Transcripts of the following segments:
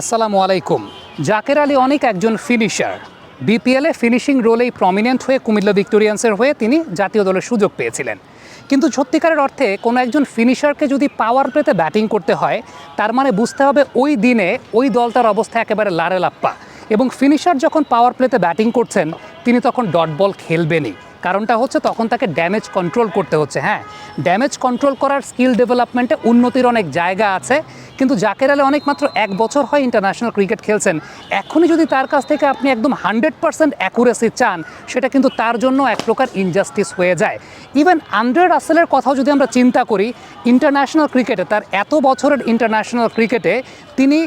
আসসালামু আলাইকুম। জাকের আলী অনেক একজন ফিনিশার বিপিএলে ফিনিশিং রোলেই প্রমিনেন্ট হয়ে কুমিল্লা ভিক্টোরিয়ান্সের হয়ে তিনি জাতীয় দলের সুযোগ পেয়েছিলেন। কিন্তু সত্যিকারের অর্থে কোনো একজন ফিনিশারকে যদি পাওয়ার প্লেতে ব্যাটিং করতে হয়, তার মানে বুঝতে হবে ওই দিনে ওই দলটার অবস্থা একেবারে লারে লাপ্পা। এবং ফিনিশার যখন পাওয়ার প্লেতে ব্যাটিং করছেন, তিনি তখন ডট বল খেলবেনই। কারণটা হচ্ছে তখন তাকে ড্যামেজ কন্ট্রোল করতে হচ্ছে হ্যাঁ। ড্যামেজ কন্ট্রোল করার স্কিল ডেভেলপমেন্টে উন্নতির অনেক জায়গা আছে, কিন্তু জাকের আলী অনেক মাত্র এক বছর হয় ইন্টারন্যাশনাল ক্রিকেট খেলছেন। এখনই যদি তার কাছ থেকে আপনি একদম হান্ড্রেড পার্সেন্ট অ্যাকুরেসি চান, সেটা কিন্তু তার জন্য এক প্রকার ইনজাস্টিস হয়ে যায়। ইভেন আন্ড্রে রাসেলের কথাও যদি আমরা চিন্তা করি ইন্টারন্যাশনাল ক্রিকেটে তার এত বছরের ইন্টারন্যাশনাল ক্রিকেটে তিনি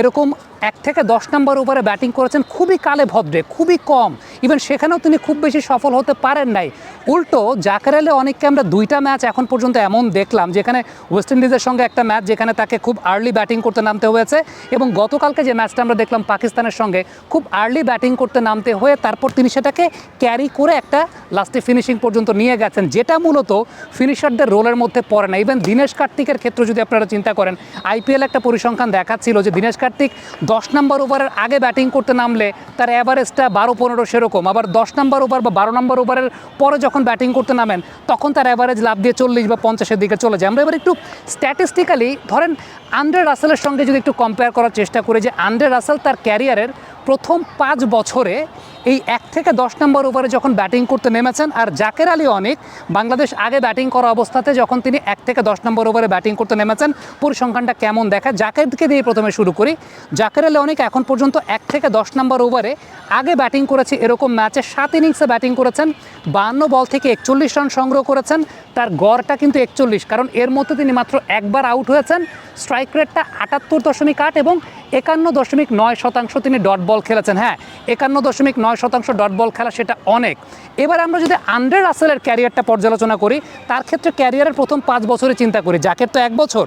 এরকম এক থেকে দশ নম্বর ওভারে ব্যাটিং করেছেন খুবই কালে ভদ্রে, খুবই কম। ইভেন সেখানেও তিনি খুব বেশি সফল হতে পারেন নাই। উল্টো জাকের অনেককে আমরা দুইটা ম্যাচ এখন পর্যন্ত এমন দেখলাম, যেখানে ওয়েস্ট ইন্ডিজের সঙ্গে একটা ম্যাচ যেখানে তাকে খুব আর্লি ব্যাটিং করতে নামতে হয়েছে এবং গতকালকে যে ম্যাচটা আমরা দেখলাম পাকিস্তানের সঙ্গে, খুব আর্লি ব্যাটিং করতে নামতে হয়ে তারপর তিনি সেটাকে ক্যারি করে একটা লাস্টে ফিনিশিং পর্যন্ত নিয়ে গেছেন, যেটা মূলত ফিনিশারদের রোলের মধ্যে পড়ে না। ইভেন দীনেশ কার্তিকের ক্ষেত্রে যদি আপনারা চিন্তা করেন আইপিএল একটা পরিসংখ্যান দেখাচ্ছিল যে দীনেশ কার্তিক দশ নম্বর ওভারের আগে ব্যাটিং করতে নামলে তার অ্যাভারেজটা বারো পনেরো সেরকম। আবার দশ নম্বর ওভার বা বারো নম্বর ওভারের পরে যখন ব্যাটিং করতে নামেন, তখন তার অ্যাভারেজ লাভ দিয়ে চল্লিশ বা পঞ্চাশের দিকে চলে যায়। আমরা এবার একটু স্ট্যাটিস্টিক্যালি ধরেন আন্ড্রে রাসেলের সঙ্গে যদি একটু কম্পেয়ার করার চেষ্টা করি যে আন্ড্রে রাসেল তার ক্যারিয়ারের প্রথম পাঁচ বছরে এই এক থেকে দশ নম্বর ওভারে যখন ব্যাটিং করতে নেমেছেন, আর জাকের আলী অনেক বাংলাদেশ আগে ব্যাটিং করা অবস্থাতে যখন তিনি এক থেকে দশ নম্বর ওভারে ব্যাটিং করতে নেমেছেন, পরিসংখ্যানটা কেমন দেখায়? জাকেরকে দিয়ে প্রথমে শুরু করি। জাকের আলী অনেক এখন পর্যন্ত এক থেকে দশ নম্বর ওভারে আগে ব্যাটিং করেছে এরকম ম্যাচে সাত ইনিংসে ব্যাটিং করেছেন, বান্ন বল থেকে একচল্লিশ রান সংগ্রহ করেছেন, তার গড়টা কিন্তু একচল্লিশ, কারণ এর মধ্যে তিনি মাত্র একবার আউট হয়েছেন। স্ট্রাইক রেটটা আটাত্তর দশমিক আট এবং একান্ন দশমিক নয় শতাংশ তিনি ডট বল খেলেছেন। হ্যাঁ একান্ন দশমিক নয় শতাংশ ডট বল খেলা সেটা অনেক। এবার আমরা যদি আন্ড্রে রাসেলের ক্যারিয়ারটা পর্যালোচনা করি, তার ক্ষেত্রে ক্যারিয়ারের প্রথম পাঁচ বছরে চিন্তা করি। জ্যাকের তো এক বছর।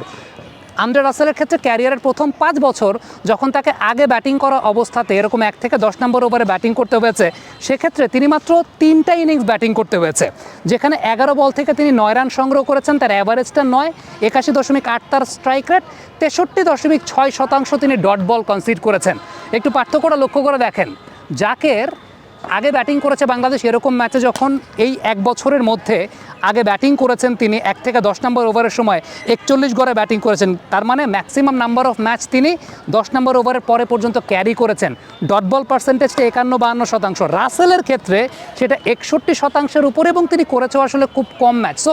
আন্ড্রে রাসেলের ক্ষেত্রে ক্যারিয়ারের প্রথম পাঁচ বছর যখন তাকে আগে ব্যাটিং করা অবস্থাতে এরকম এক থেকে দশ নম্বর ওভারে ব্যাটিং করতে হয়েছে, সেক্ষেত্রে তিনি মাত্র তিনটা ইনিংস ব্যাটিং করতে হয়েছে। যেখানে এগারো বল থেকে তিনি নয় রান সংগ্রহ করেছেন, তার অ্যাভারেজটা নয়, একাশি দশমিক আট তার স্ট্রাইক রেট তেষট্টি দশমিক ছয় শতাংশ তিনি ডট বল কনসিড করেছেন। একটু পার্থক্যটা লক্ষ্য করে দেখেন, জাকের আগে ব্যাটিং করেছে বাংলাদেশ এরকম ম্যাচে যখন এই এক বছরের মধ্যে আগে ব্যাটিং করেছেন তিনি এক থেকে দশ নম্বর ওভারের সময় একচল্লিশ গড়ে ব্যাটিং করেছেন। তার মানে ম্যাক্সিমাম নাম্বার অফ ম্যাচ তিনি দশ নম্বর ওভারের পরে পর্যন্ত ক্যারি করেছেন। ডট বল পার্সেন্টেজটা একান্ন বাহান্ন শতাংশ। রাসেলের ক্ষেত্রে সেটা একষট্টি শতাংশের উপরে এবং তিনি করেছেও আসলে খুব কম ম্যাচ সো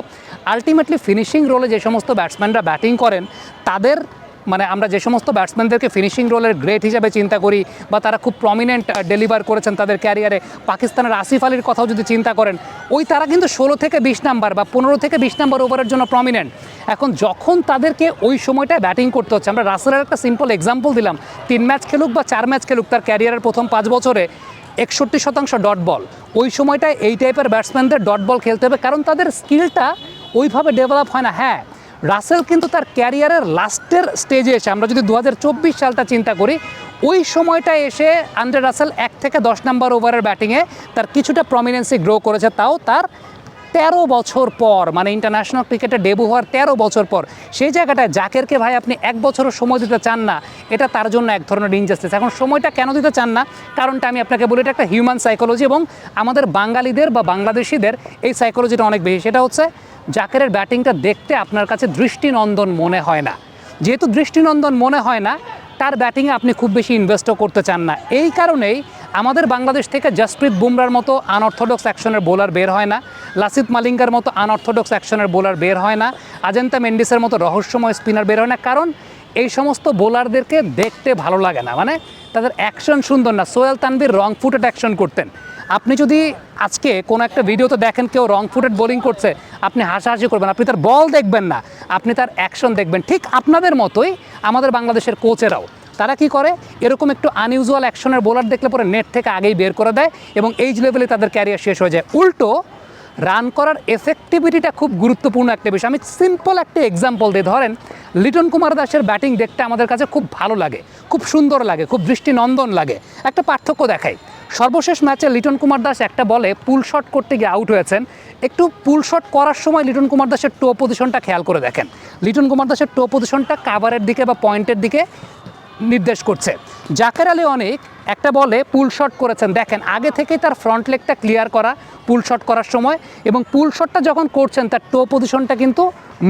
আলটিমেটলি ফিনিশিং রোলে যে সমস্ত ব্যাটসম্যানরা ব্যাটিং করেন, তাদের মানে আমরা যে সমস্ত ব্যাটসম্যানদেরকে ফিনিশিং রোলের গ্রেট হিসাবে চিন্তা করি বা তারা খুব প্রমিনেন্ট ডেলিভার করেছেন তাদের ক্যারিয়ারে পাকিস্তানের আসিফ আলীর কথাও যদি চিন্তা করেন, ওই তারা কিন্তু ষোলো থেকে বিশ নাম্বার বা পনেরো থেকে বিশ নাম্বার ওভারের জন্য প্রমিনেন্ট এখন যখন তাদেরকে ওই সময়টায় ব্যাটিং করতে হচ্ছে, আমরা রাসেলের একটা সিম্পল এক্সাম্পল দিলাম, তিন ম্যাচ খেলুক বা চার ম্যাচ খেলুক তার ক্যারিয়ারের প্রথম পাঁচ বছরে, একষট্টি শতাংশ ডট বল ওই সময়টায় এই টাইপের ব্যাটসম্যানদের ডট বল খেলতে হবে, কারণ তাদের স্কিলটা ওইভাবে ডেভেলপ হয় না। হ্যাঁ রাসেল কিন্তু তার ক্যারিয়ারের লাস্টের স্টেজে এসে, আমরা যদি দু হাজার চব্বিশ সালটা চিন্তা করি, ওই সময়টা এসে আন্দ্রে রাসেল এক থেকে দশ নম্বর ওভারের ব্যাটিংয়ে তার কিছুটা প্রমিনেন্সি গ্রো করেছে, তাও তার তেরো বছর পর মানে ইন্টারন্যাশনাল ক্রিকেটে ডেবু হওয়ার তেরো বছর পর। সেই জায়গাটায় জাকেরকে ভাই আপনি এক বছরও সময় দিতে চান না, এটা তার জন্য এক ধরনের ইনজাস্টিস এখন সময়টা কেন দিতে চান না? কারণটা আমি আপনাকে বলি, এটা একটা হিউম্যান সাইকোলজি এবং আমাদের বাঙালিদের বা বাংলাদেশিদের এই সাইকোলজিটা অনেক বেশি। সেটা হচ্ছে জাকেরের ব্যাটিংটা দেখতে আপনার কাছে দৃষ্টিনন্দন মনে হয় না। যেহেতু দৃষ্টিনন্দন মনে হয় না, তার ব্যাটিংয়ে আপনি খুব বেশি ইনভেস্টও করতে চান না। এই কারণেই আমাদের বাংলাদেশ থেকে জসপ্রীত বুমরার মতো আনঅর্থোডক্স অ্যাকশনের বোলার বের হয় না, লাসিত মালিঙ্গার মতো আনঅর্থোডক্স অ্যাকশনের বোলার বের হয় না, আজেন্তা মেন্ডিসের মতো রহস্যময় স্পিনার বের হয় না। কারণ এই সমস্ত বোলারদেরকে দেখতে ভালো লাগে না। মানে তাদের অ্যাকশন সুন্দর না। Sohel Tanvir wrong footed action করতেন। আপনি যদি আজকে কোনো একটা ভিডিওতে দেখেন কেউ রং ফুটেড বোলিং করছে, আপনি হাসাহাসি করবেন, আপনি তার বল দেখবেন না, আপনি তার অ্যাকশন দেখবেন। ঠিক আপনাদের মতোই আমাদের বাংলাদেশের কোচেরাও তারা কি করে? এরকম একটু আনইউজুয়াল অ্যাকশনের বোলার দেখলে পরে নেট থেকে আগেই বের করে দেয় এবং এইজ লেভেলে তাদের ক্যারিয়ার শেষ হয়ে যায়। উল্টো রান করার এফেক্টিভিটিটা খুব গুরুত্বপূর্ণ একটা বিষয়। আমি সিম্পল একটা এক্সাম্পল দিই ধরেন, লিটন কুমার দাসের ব্যাটিং দেখতে আমাদের কাছে খুব ভালো লাগে, খুব সুন্দর লাগে, খুব দৃষ্টিনন্দন লাগে। একটা পার্থক্য দেখাই। সর্বশেষ ম্যাচে লিটন কুমার দাস একটা বলে পুল শট করতে গিয়ে আউট হয়েছেন। একটু পুল শট করার সময় লিটন কুমার দাসের টো পজিশনটা খেয়াল করে দেখেন। লিটন কুমার দাসের টো পজিশনটা কাভারের দিকে বা পয়েন্টের দিকে নির্দেশ করছে। জাকের আলী অনেক একটা বলে পুল শট করেছেন। দেখেন, আগে থেকেই তার ফ্রন্ট লেগটা ক্লিয়ার করা, পুল শট করার সময় এবং পুল শটটা যখন করছেন, তার টো পজিশনটা কিন্তু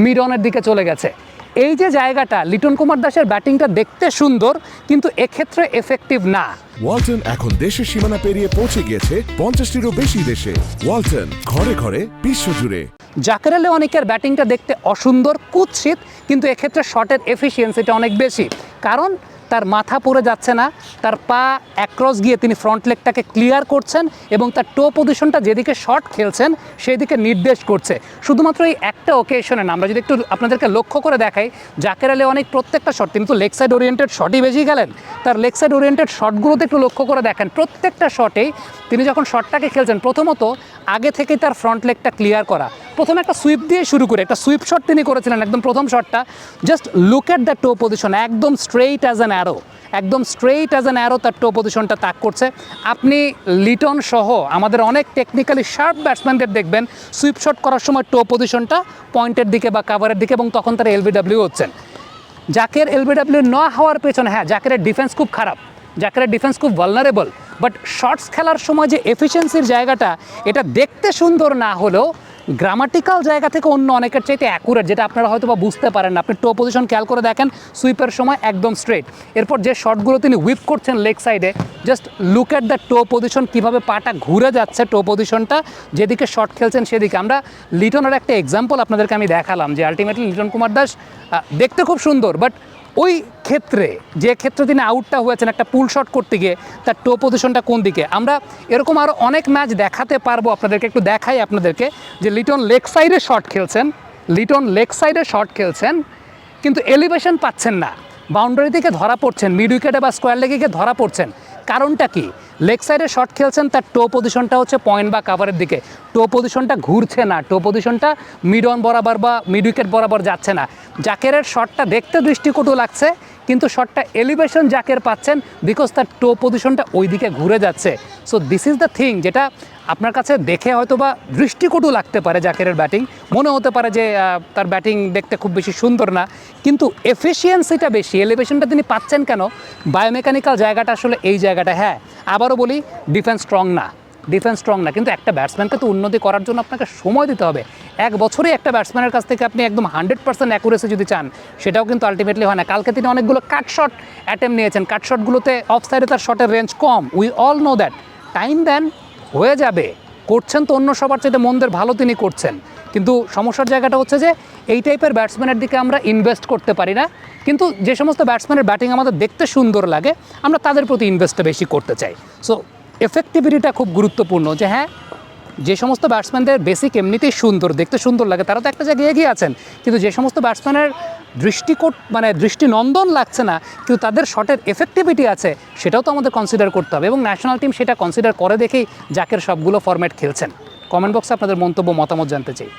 মিডনের দিকে চলে গেছে। এই যে জায়গাটা লিটন কুমার দাসের ব্যাটিংটা দেখতে সুন্দর কিন্তু এক্ষেত্রে এফেক্টিভ না। ওয়ালটন এখন দেশের সীমানা পেরিয়ে পৌঁছে গিয়েছে পঞ্চাশটিরও বেশি দেশে। ওয়ালটন ঘরে ঘরে বিশ্বজুড়ে। জাকের জাকেরালে অনেকের ব্যাটিংটা দেখতে অসুন্দর কুৎসিত কিন্তু এক্ষেত্রে শটের এফিসিয়েন্সিটা অনেক বেশি। কারণ তার মাথা পড়ে যাচ্ছে না, তার পা অ্যাক্রস গিয়ে তিনি ফ্রন্ট লেগটাকে ক্লিয়ার করছেন এবং তার টো পজিশনটা যেদিকে শট খেলছেন সেই দিকে নির্দেশ করছে। শুধুমাত্র এই একটা ওকেশনে আমরা যদি একটু আপনাদেরকে লক্ষ্য করে দেখাই, জাকের আলী অনেক প্রত্যেকটা শট তিনি তো লেগ সাইড ওরিয়েন্টেড শটই বেশি গেলেন তার লেগ সাইড ওরিয়েন্টেড শটগুলোতে একটু লক্ষ্য করে দেখেন, প্রত্যেকটা শটেই তিনি যখন শটটাকে খেলছেন, প্রথমত আগে থেকেই তার ফ্রন্ট লেগটা ক্লিয়ার করা প্রথমে একটা সুইপ দিয়ে শুরু করে, একটা সুইপ শট তিনি করেছিলেন একদম প্রথম শটটা just look at the toe position একদম স্ট্রেইট অ্যাজ অ্যান অ্যারো একদম স্ট্রেইট অ্যাজ অ্যান অ্যারো তার টো পজিশনটা তাক করছে। আপনি লিটন সহ আমাদের অনেক টেকনিক্যালি শার্প ব্যাটসম্যানদের দেখবেন সুইপ শট করার সময় টো পজিশনটা পয়েন্টের দিকে বা কাভারের দিকে এবং তখন তারা এলবিডাব্লিউ হচ্ছেন। জাকের এলবিডাব্লিউ না হওয়ার পেছনে হ্যাঁ জাকের ডিফেন্স খুব খারাপ, জাকেরের ডিফেন্স খুব ভালনারেবল বাট শর্টস খেলার সময় যে এফিসিয়েন্সির জায়গাটা, এটা দেখতে সুন্দর না হলেও গ্রামাটিক্যাল জায়গা থেকে অন্য অনেকের চাইতে অ্যাকুরেট যেটা আপনারা হয়তো বা বুঝতে পারেন না। আপনি টো পজিশন খেয়াল করে দেখেন সুইপের সময় একদম স্ট্রেট এরপর যে শটগুলো তিনি হুইপ করছেন লেগ সাইডে just look at the toe position কীভাবে পাটা ঘুরে যাচ্ছে টো। পজিশনটা যেদিকে শট খেলছেন সেদিকে। আমরা লিটনের একটা এক্সাম্পল আপনাদেরকে আমি দেখালাম, যে আলটিমেটলি লিটন কুমার দাস দেখতে খুব সুন্দর বাট ওই ক্ষেত্রে যে ক্ষেত্রে তিনি আউটটা হয়েছেন একটা পুল শট করতে গিয়ে, তার টো পজিশনটা কোন দিকে? আমরা এরকম আরও অনেক ম্যাচ দেখাতে পারব আপনাদেরকে, একটু দেখাই আপনাদেরকে যে লিটন লেগ সাইডে শট খেলছেন লিটন লেগ সাইডে শট খেলছেন, কিন্তু এলিভেশন পাচ্ছেন না। বাউন্ডারি থেকে ধরা পড়ছেন মিড উইকেটে বা স্কোয়ার লেগে গিয়ে ধরা পড়ছেন। কারণটা কি? লেগ সাইডে শট খেলছেন, তার টো পজিশনটা হচ্ছে পয়েন্ট বা কাভারের দিকে। টো পজিশনটা ঘুরছে না টো পজিশনটা মিড অন বরাবর বা মিড উইকেট বরাবর যাচ্ছে না। জাকেরের শটটা দেখতে দৃষ্টিকটু লাগছে, কিন্তু শটটা এলিভেশন জাকের পাচ্ছেন বিকজ তার টো পজিশনটা ওই দিকে ঘুরে যাচ্ছে। So this is the thing যেটা আপনার কাছে দেখে হয়তো বা দৃষ্টিকটু লাগতে পারে জাকেরের ব্যাটিং। মনে হতে পারে যে তার ব্যাটিং দেখতে খুব বেশি সুন্দর না। কিন্তু এফিসিয়েন্সিটা বেশি, এলিভেশনটা তিনি পাচ্ছেন কেন? বায়োমেকানিক্যাল জায়গাটা আসলে এই জায়গাটা হ্যাঁ। আবারও বলি, ডিফেন্স স্ট্রং না। ডিফেন্স স্ট্রং না। কিন্তু একটা ব্যাটসম্যানকে তো উন্নতি করার জন্য আপনাকে সময় দিতে হবে। এক বছরে একটা ব্যাটসম্যানের কাছ থেকে আপনি একদম হান্ড্রেড পার্সেন্ট অ্যাকুরেসি যদি চান, সেটাও কিন্তু আলটিমেটলি হয় না। কালকে তিনি অনেকগুলো কাট শট অ্যাটেম্প নিয়েছেন। কাট শটগুলোতে অফ সাইডে তার শটের range com. We all know that. Time দেন হয়ে যাবে। করছেন তো অন্য সবার চাইতে মন্দের ভালো তিনি করছেন। কিন্তু সমস্যার জায়গাটা হচ্ছে যে, এই টাইপের ব্যাটসম্যানের দিকে আমরা ইনভেস্ট করতে পারি না। কিন্তু যে সমস্ত ব্যাটসম্যানের ব্যাটিং আমাদের দেখতে সুন্দর লাগে, আমরা তাদের প্রতি ইনভেস্টটা বেশি করতে চাই। সো এফেক্টিভিটিটা খুব গুরুত্বপূর্ণ যে হ্যাঁ যে সমস্ত ব্যাটসম্যানদের বেসিক এমনিতেই সুন্দর, দেখতে সুন্দর লাগে। তারা তো একটা জায়গায় এগিয়ে আছেন। কিন্তু যে সমস্ত ব্যাটসম্যানের দৃষ্টিকোট মানে দৃষ্টিনন্দন লাগছে না, কিন্তু তাদের শটের এফেক্টিভিটি আছে, সেটাও তো আমাদের কনসিডার করতে হবে। এবং ন্যাশনাল টিম সেটা কনসিডার করে দেখেই জাকের সবগুলো ফরম্যাট খেলছেন। কমেন্ট বক্সে আপনাদের মন্তব্য, মতামত জানতে চাই।